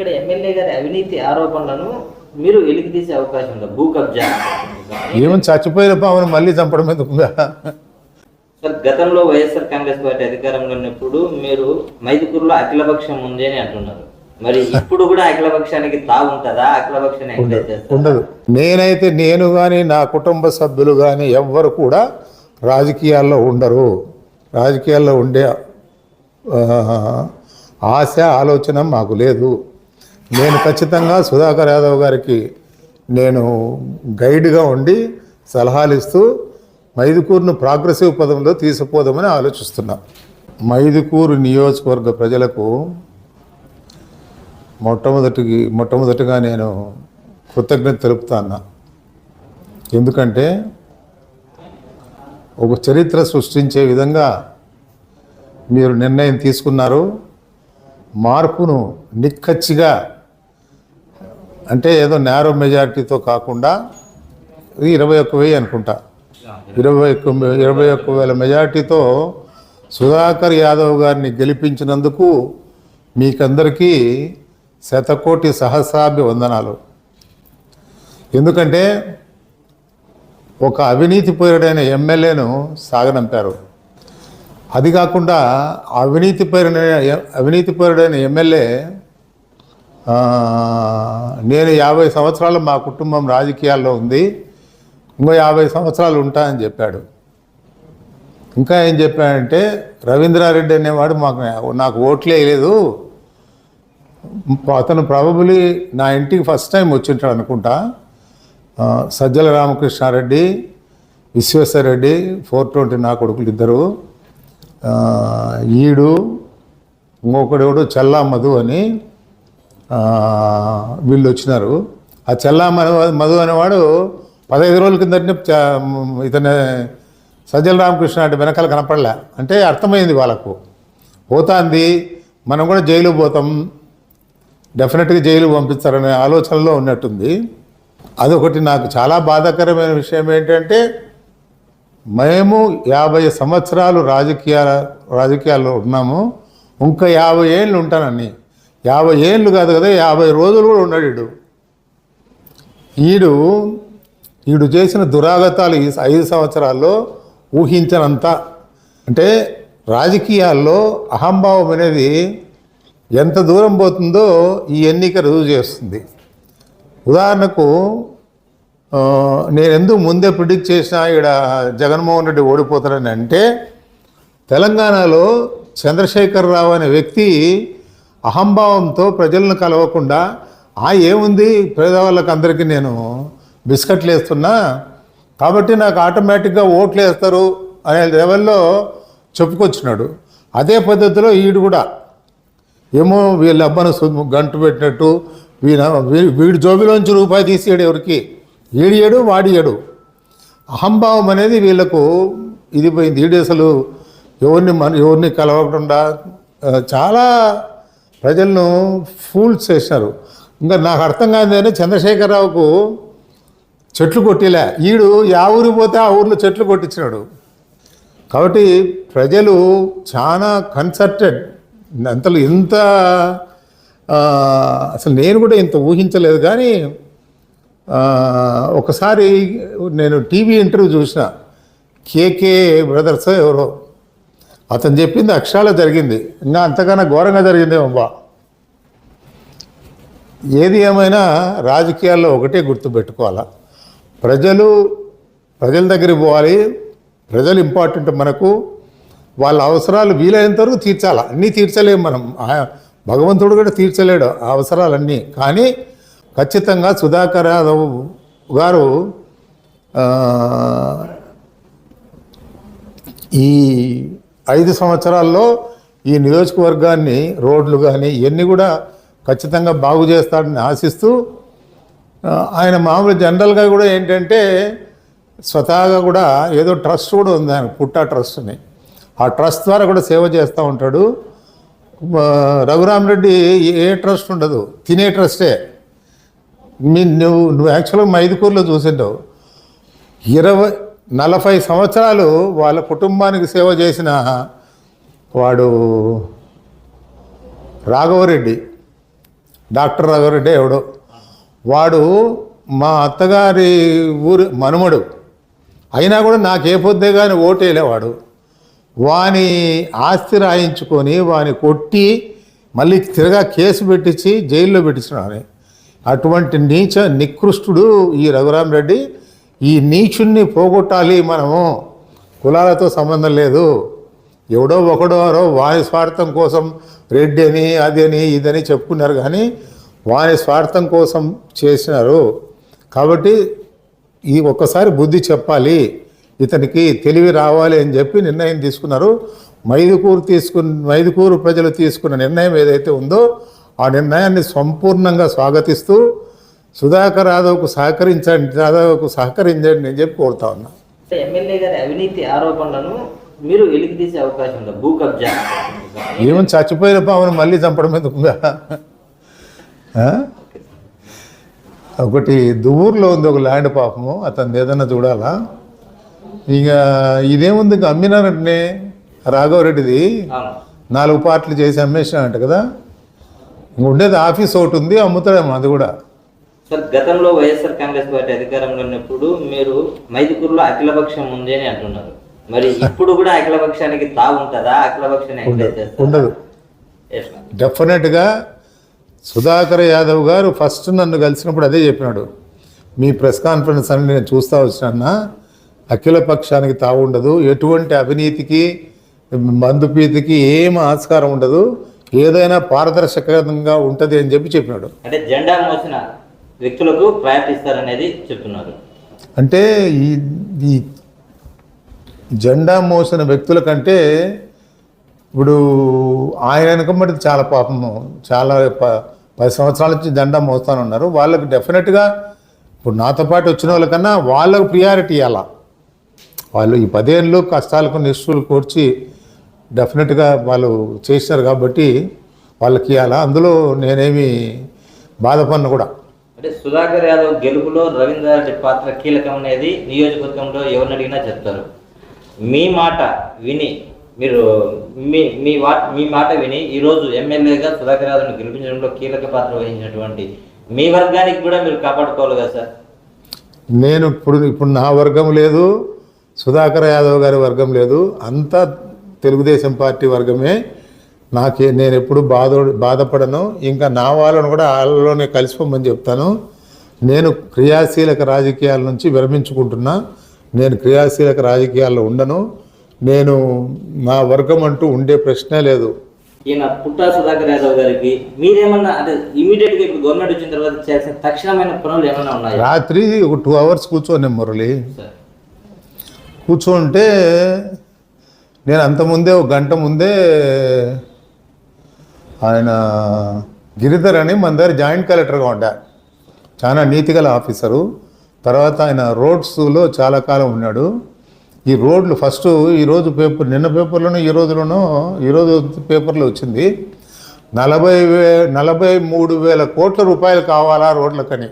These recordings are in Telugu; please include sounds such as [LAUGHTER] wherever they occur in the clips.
ఇక్కడ ఎమ్మెల్యే గారి అవినీతి ఆరోపణలను మీరు వెలికి తీసే అవకాశం ఉందా? భూ కబ్జా ఏమని చచ్చిపోయిన పామును మళ్ళీ చంపడం ఎందుకుందా సార్ గతంలో వైఎస్ఆర్ కాంగ్రెస్ పార్టీ అధికారంలో ఉన్నప్పుడు మీరు మైదుకూరులో అఖిలపక్షం ఉంది అని అంటున్నారు. మరి ఇప్పుడు కూడా అఖిలపక్షానికి తావు ఉంటుందా అఖిలపక్షాన్ని? ఉండదు. నేనైతే నేను కానీ నా కుటుంబ సభ్యులు కానీ ఎవ్వరు కూడా రాజకీయాల్లో ఉండరు. రాజకీయాల్లో ఉండే ఆశ ఆలోచన మాకు లేదు. నేను ఖచ్చితంగా సుధాకర్ యాదవ్ గారికి నేను గైడ్గా ఉండి సలహాలు ఇస్తూ మైదుకూరును ప్రాగ్రెసివ్ పదంలో తీసుకుపోదామని ఆలోచిస్తున్నా. మైదుకూరు నియోజకవర్గ ప్రజలకు మొట్టమొదటికి మొట్టమొదటిగా నేను కృతజ్ఞత తెలుపుతాను ఎందుకంటే ఒక చరిత్ర సృష్టించే విధంగా మీరు నిర్ణయం తీసుకున్నారు. మార్పును నిక్కచ్చిగా అంటే ఏదో నేరో మెజారిటీతో కాకుండా ఇది ఇరవై ఒక్క వెయ్యి అనుకుంటా. ఇరవై ఒక్క ఇరవై ఒక్క వేల మెజారిటీతో సుధాకర్ యాదవ్ గారిని గెలిపించినందుకు మీకందరికీ శతకోటి సహస్రాభి వందనాలు. ఎందుకంటే ఒక అవినీతి పేరుడైన ఎమ్మెల్యేను సాగనంపారు. అది కాకుండా అవినీతి పేరుడైన అవినీతి పేరుడైన ఎమ్మెల్యే నేను యాభై సంవత్సరాలు మా కుటుంబం రాజకీయాల్లో ఉంది. ఇంకో యాభై సంవత్సరాలు ఉంటా అని చెప్పాడు. ఇంకా ఏం చెప్పాడంటే రవీంద్రారెడ్డి అనేవాడు మాకు నాకు ఓట్లే లేదు. అతను ప్రాబబులీ నా ఇంటికి ఫస్ట్ టైం వచ్చింటాడు అనుకుంటా. సజ్జల రామకృష్ణారెడ్డి విశ్వేశ్వరరెడ్డి ఫోర్ ట్వంటీ నా కొడుకులు ఇద్దరు. ఈడు ఇంకొకడెవడు చల్లా మధు అని వీళ్ళు వచ్చినారు. ఆ చల్లా మధు అనేవాడు పదహైదు రోజుల కిందటనే చ- ఇతని సజ్జల అంటే వెనకాల కనపడలే. అంటే అర్థమైంది వాళ్ళకు. పోతాంది మనం కూడా జైలు పోతాం. డెఫినెట్గా జైలు పంపిస్తారనే ఆలోచనలో ఉన్నట్టుంది. అదొకటి నాకు చాలా బాధాకరమైన విషయం ఏంటంటే మేము యాభై సంవత్సరాలు రాజకీయాల రాజకీయాల్లో ఉన్నాము. ఇంకా యాభై ఏళ్ళు ఉంటానని. యాభై ఏళ్ళు కాదు కదా యాభై రోజులు కూడా ఉన్నాడు ఈడు. ఈడు ఈడు చేసిన దురాగతాలు ఈ ఐదు సంవత్సరాల్లో ఊహించనంత. అంటే రాజకీయాల్లో అహంభావం అనేది ఎంత దూరం పోతుందో ఈ ఎన్నిక రుజువు చేస్తుంది. ఉదాహరణకు నేను ఎందుకు ముందే ప్రిడిక్ట్ చేసినా ఇక్కడ జగన్మోహన్ రెడ్డి ఓడిపోతాడని అంటే తెలంగాణలో చంద్రశేఖర్ రావు అనే వ్యక్తి అహంభావంతో ప్రజలను కలవకుండా ఆ ఏముంది? పేదవాళ్ళకి అందరికీ నేను బిస్కెట్లు వేస్తున్నా కాబట్టి నాకు ఆటోమేటిక్గా ఓట్లు వేస్తారు అనే లెవెల్లో చెప్పుకొచ్చినాడు. అదే పద్ధతిలో ఈడు కూడా. ఏమో వీళ్ళ అబ్బను గంటు పెట్టినట్టు వీణ వీ- వీడి జోబిలోంచి రూపాయి తీసేయడు ఎవరికి? ఈడియడు వాడియడు అహంభావం అనేది వీళ్ళకు ఇది పోయింది. ఈడు అసలు ఎవరిని మన ఎవరిని కలవకుండా చాలా ప్రజలను ఫూల్స్ చేసినారు ఇంకా నాకు అర్థం కాదు చంద్రశేఖరరావుకు చెట్లు కొట్టిలే. ఈడు యా ఊరికి పోతే ఆ ఊర్లో చెట్లు కొట్టించినాడు. కాబట్టి ప్రజలు చాలా కన్సర్టెడ్ అంతలో ఇంత అసలు నేను కూడా ఇంత ఊహించలేదు కానీ ఒకసారి నేను టీవీ ఇంటర్వ్యూ చూసిన. కేకే బ్రదర్స్ ఎవరో అతను చెప్పింది అక్షరాలు జరిగింది. ఇంకా అంతకన్నా ఘోరంగా జరిగిందేమో బా. ఏది ఏమైనా రాజకీయాల్లో ఒకటే గుర్తుపెట్టుకోవాలా ప్రజలు ప్రజల దగ్గరికి పోవాలి. ప్రజలు ఇంపార్టెంట్ మనకు. వాళ్ళ అవసరాలు వీలైనంత వరకు తీర్చాలా. అన్నీ తీర్చలేము మనం. భగవంతుడు కూడా తీర్చలేడు ఆ అవసరాలన్నీ. కానీ ఖచ్చితంగా సుధాకర్ యాదవ్ గారు ఈ ఐదు సంవత్సరాల్లో ఈ నియోజకవర్గాన్ని రోడ్లు కానీ ఇవన్నీ కూడా ఖచ్చితంగా బాగు చేస్తాడని ఆశిస్తూ ఆయన మామూలు జనరల్గా కూడా ఏంటంటే స్వతహాగా కూడా ఏదో ట్రస్ట్ కూడా ఉంది ఆయన పుట్టా ట్రస్ట్ని. ఆ ట్రస్ట్ ద్వారా కూడా సేవ చేస్తూ ఉంటాడు. రఘురామరెడ్డి ఏ ట్రస్ట్ ఉండదు తినే ట్రస్టే. మీ నువ్వు నువ్వు యాక్చువల్గా మైదుకూరులో చూసింటావు ఇరవై నలభై సంవత్సరాలు వాళ్ళ కుటుంబానికి సేవ చేసిన వాడు రాఘవరెడ్డి. డాక్టర్ రాఘవరెడ్డి ఎవడో. వాడు మా అత్తగారి ఊరి మనుమడు. అయినా కూడా నాకే పొద్దే కానీ ఓటేలేవాడు వాని ఆస్తి రాయించుకొని వాని కొట్టి మళ్ళీ తిరగా కేసు పెట్టించి జైల్లో పెట్టించినాడు అటువంటి నీచ నికృష్టుడు ఈ రఘురామరెడ్డి ఈ నీచుణ్ణి పోగొట్టాలి మనము. కులాలతో సంబంధం లేదు. ఎవడో ఒకడోరో వారి స్వార్థం కోసం రెడ్డి అని అది అని ఇదని చెప్పుకున్నారు కానీ వారి స్వార్థం కోసం చేసినారు. కాబట్టి ఈ ఒక్కసారి బుద్ధి చెప్పాలి. ఇతనికి తెలివి రావాలి అని చెప్పి నిర్ణయం తీసుకున్నారు. మైదుకూరు తీసుకున్న మైదుకూరు ప్రజలు తీసుకున్న నిర్ణయం ఏదైతే ఉందో ఆ నిర్ణయాన్ని సంపూర్ణంగా స్వాగతిస్తూ సుధాకర్ యాదవ్కు సహకరించండి యాదవ్కు సహకరించండి అని చెప్పి కోరుతా ఉన్నా. అంటే ఎమ్మెల్యే గారి అవినీతి ఆరోపణలను మీరు వెలికి తీసే అవకాశం ఉంది? భూ కబ్జా [LAUGHS] ఏమని చచ్చిపోయిన పామును మళ్ళీ చంపడం ఎందుకుగా ఆ? ఒకటి దువ్వూరులో ఉంది ఒక ల్యాండ్ పాపము అతను ఏదన్నా చూడాలా? ఇక ఇదేముంది ఇక అమ్మినారంటే రాఘవరెడ్డిది? నాలుగు పార్ట్లు చేసి అమ్మేసినారంట కదా? ఇంక ఉండేది ఆఫీస్ ఒకటి ఉంది అమ్ముతాడేమో అది కూడా. సార్ గతంలో వైఎస్ఆర్ కాంగ్రెస్ పార్టీ అధికారంలో ఉన్నప్పుడు మీరు మైదుకూరులో అఖిలపక్షం ఉంది అని అంటున్నారు. మరి ఇప్పుడు కూడా అఖిలపక్షానికి తా ఉంటుందా? అఖిలపక్షాన్ని ఉండదు. ఎట్లా? డెఫినెట్గా సుధాకర్ యాదవ్ గారు ఫస్ట్ నన్ను కలిసినప్పుడు అదే చెప్పినాడు. మీ ప్రెస్ కాన్ఫరెన్స్ అని నేను చూస్తా వచ్చినా అఖిల పక్షానికి తావు ఉండదు. ఎటువంటి అవినీతికి మందుపీతికి ఏం ఆస్కారం ఉండదు. ఏదైనా పారదర్శకంగా ఉంటుంది అని చెప్పి చెప్పినాడు. అంటే జెండా మోసిన వ్యక్తులకు ప్రయారిటీ ఇస్తారనేది చెప్తున్నారు. అంటే ఈ ఈ జెండా మోసిన వ్యక్తుల కంటే ఇప్పుడు ఆయన వెనకమ్మటి చాలా పాపము చాలా పది సంవత్సరాల నుంచి జెండా మోస్తానున్నారు. వాళ్ళకి డెఫినెట్గా ఇప్పుడు నాతో పాటు వచ్చిన వాళ్ళకన్నా వాళ్ళకు ప్రియారిటీ ఇవ్వాలా వాళ్ళు ఈ పదేళ్ళు కష్టాలకు నిష్ఠులు కూర్చి డెఫినెట్గా వాళ్ళు చేశారు కాబట్టి వాళ్ళకి ఇవ్వాలా అందులో నేనేమి బాధపడిన కూడా. అంటే సుధాకర్ యాదవ్ గెలుపులో రవీంద్రారెడ్డి పాత్ర కీలకం అనేది నియోజకవర్గంలో ఎవరిని అడిగినా చెప్తారు. మీ మాట విని మీరు మీ మీ వా మీ మాట విని ఈరోజు ఎమ్మెల్యేగా సుధాకర్ యాదవ్ను గెలిపించడంలో కీలక పాత్ర వహించినటువంటి మీ వర్గానికి కూడా మీరు కాపాడుకోవాలి కదా సార్? నేను ఇప్పుడు ఇప్పుడు నా వర్గం లేదు సుధాకర్ యాదవ్ గారి వర్గం లేదు అంతా తెలుగుదేశం పార్టీ వర్గమే. నాకే నేను ఎప్పుడు బాధ బాధపడను. ఇంకా నా వాళ్ళను కూడా వాళ్ళలోనే కలిసిపోమని చెప్తాను. నేను క్రియాశీలక రాజకీయాల నుంచి విరమించుకుంటున్నా. నేను క్రియాశీలక రాజకీయాల్లో ఉండను. నేను నా వర్గం అంటూ ఉండే ప్రశ్నే లేదు. ఈయన పుట్టా సుధాకర్ యాదవ్ గారికి మీరేమన్నా అంటే ఇమీడియట్గా ఇప్పుడు గవర్నమెంట్ వచ్చిన తర్వాత చేయాల్సిన తక్షణమైన పనులు ఏమైనా ఉన్నాయా? రాత్రి ఒక టూ అవర్స్ కూర్చోనే మురళి. కూర్చోంటే నేను అంతకుముందే ఒక గంట ముందే ఆయన గిరిధర్ అని మన దగ్గర జాయింట్ కలెక్టర్గా ఉండారు చాలా నీతిగల ఆఫీసరు. తర్వాత ఆయన రోడ్స్లో చాలా కాలం ఉన్నాడు. ఈ రోడ్లు ఫస్ట్ ఈరోజు పేపర్ నిన్న పేపర్లోనూ ఈ రోజులోనూ ఈరోజు పేపర్లో వచ్చింది. నలభై వే నలభై మూడు వేల కోట్ల రూపాయలు కావాలా రోడ్లకని.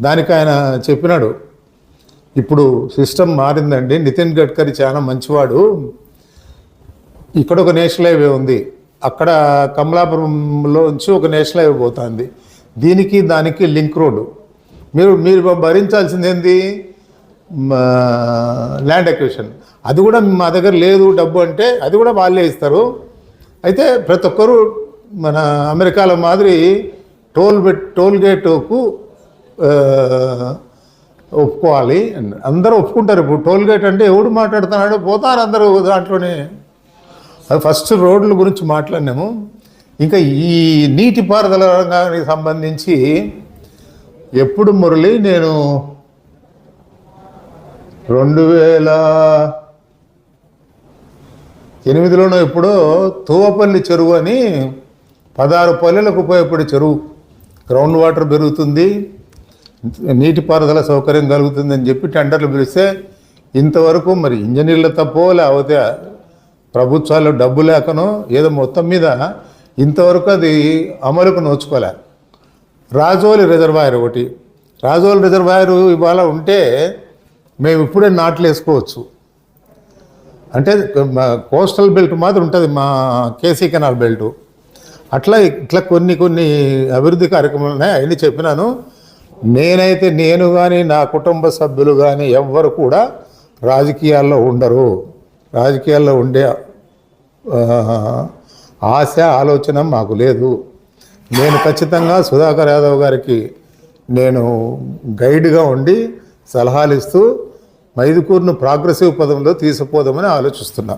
దానికి ఆయన చెప్పినాడు. ఇప్పుడు సిస్టమ్ మారిందండి. నితిన్ గడ్కరీ చాలా మంచివాడు. ఇక్కడ ఒక నేషనల్ హైవే ఉంది. అక్కడ కమలాపురంలో నుంచి ఒక నేషనల్ హైవే పోతుంది. దీనికి దానికి లింక్ రోడ్డు. మీరు మీరు భరించాల్సింది ఏంది ల్యాండ్ అక్విషన్ అది కూడా మా దగ్గర లేదు డబ్బు అంటే అది కూడా వాళ్ళే ఇస్తారు. అయితే ప్రతి ఒక్కరూ మన అమెరికాలో మాదిరి టోల్ టోల్ గేటుకు ఒప్పుకోవాలి. అందరూ ఒప్పుకుంటారు. ఇప్పుడు టోల్ గేట్ అంటే ఎవడు మాట్లాడుతున్నాడు పోతారు అందరూ దాంట్లోనే. అది ఫస్ట్ రోడ్ల గురించి మాట్లాడినాము. ఇంకా ఈ నీటిపారుదల రంగానికి సంబంధించి ఎప్పుడు మురళి నేను రెండు వేల ఎనిమిదిలోనో ఎప్పుడో తూవపల్లి చెరువు అని పదహారు పల్లెలకు ఉపయోగపడే చెరువు. గ్రౌండ్ వాటర్ పెరుగుతుంది నీటిపారుదల సౌకర్యం కలుగుతుందని చెప్పి టెండర్లు పిలిస్తే ఇంతవరకు మరి ఇంజనీర్ల తప్పో లేకపోతే ప్రభుత్వాలు డబ్బు లేకనో ఏదో మొత్తం మీద ఇంతవరకు అది అమలుకు నోచుకోలే. రాజోలి రిజర్వాయర్ ఒకటి. రాజోలి రిజర్వాయర్ ఇవాళ ఉంటే మేము ఇప్పుడే నాట్లు వేసుకోవచ్చు. అంటే కోస్టల్ బెల్ట్ మాత్రం ఉంటుంది మా కేసీ కెనాల్ బెల్ట్. అట్లా ఇట్లా కొన్ని కొన్ని అభివృద్ధి కార్యక్రమాలు ఉన్నాయి అవన్నీ చెప్పినాను. నేనైతే నేను కానీ నా కుటుంబ సభ్యులు కానీ ఎవ్వరు కూడా రాజకీయాల్లో ఉండరు. రాజకీయాల్లో ఉండే ఆశ ఆలోచన మాకు లేదు. నేను ఖచ్చితంగా సుధాకర్ యాదవ్ గారికి నేను గైడ్గా ఉండి సలహాలు ఇస్తూ మైదుకూరును ప్రాగ్రెసివ్ పదంలో తీసుకుపోదామని ఆలోచిస్తున్నా.